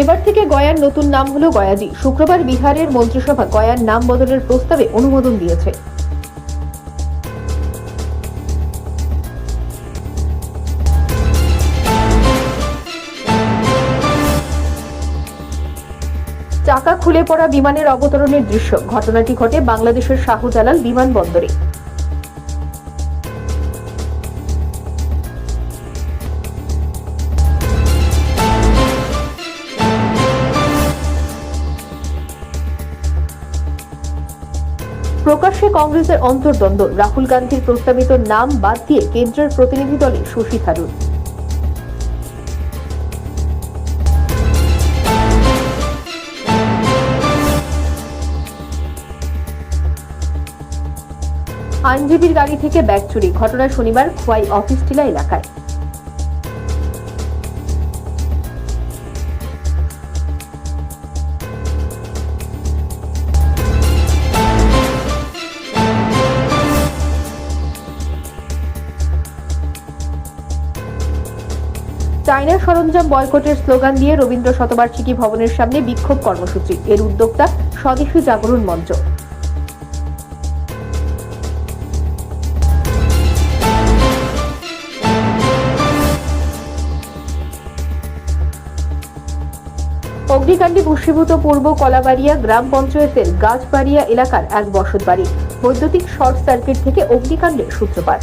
এবার থেকে গয়ার নতুন নাম হলো গয়াজি। শুক্রবার বিহারের মন্ত্রিসভা গয়ার নাম বদলের প্রস্তাবে অনুমোদন দিয়েছে। চাকা খুলে পড়া বিমানের অবতরণের দৃশ্য। ঘটনাটি ঘটে বাংলাদেশের শাহজালাল বিমানবন্দরে। প্রকাশ্যে কংগ্রেসের অন্তর্দ্বন্দ্ব। রাহুল গান্ধীর প্রস্তাবিত নাম বাদ দিয়ে কেন্দ্রের প্রতিনিধি দলে শশী থারুর। আইনজীবীর গাড়ি থেকে ব্যাগ চুরি। ঘটনা শনিবার খোয়াই অফিস টিলা এলাকায়। চায়না সরঞ্জাম বয়কটের স্লোগান দিয়ে রবীন্দ্র শতবার্ষিকী ভবনের সামনে বিক্ষোভ কর্মসূচি। এর উদ্যোক্তা স্বদেশী জাগরণ মঞ্চ। অগ্নিকাণ্ডে ভূষীভূত পূর্ব কলাবাড়িয়া গ্রাম পঞ্চায়েতের গাছবাড়িয়া এলাকার এক বসত বাড়ি বৈদ্যুতিক শর্ট সার্কিট থেকে অগ্নিকাণ্ডের সূত্রপাত।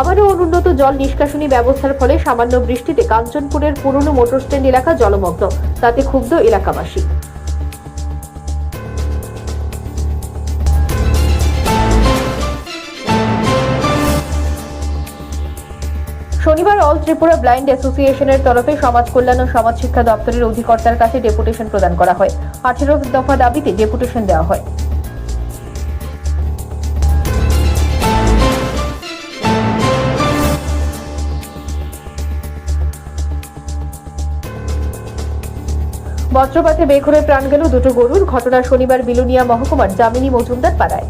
আবারও অনুন্নত জল নিষ্কাশনী ব্যবস্থার ফলে সামান্য বৃষ্টিতে কাঞ্চনপুরের পুরনো মোটর স্ট্যান্ড এলাকা জলমগ্ন, তাতে ক্ষুব্ধ এলাকাবাসী। শনিবার অল ত্রিপুরা ব্লাইন্ড অ্যাসোসিয়েশনের তরফে সমাজ কল্যাণ ও সমাজ শিক্ষা দপ্তরের অধিকর্তার কাছে ডেপুটেশন প্রদান করা হয়। আঠেরো দফা দাবিতে ডেপুটেশন দেওয়া হয়। বজ্রপাতে বেঘরে প্রাণ গেল দুটো গরুর। ঘটনা শনিবার বিলুনিয়া মহকুমার জামিনী মজুমদার পাড়ায়।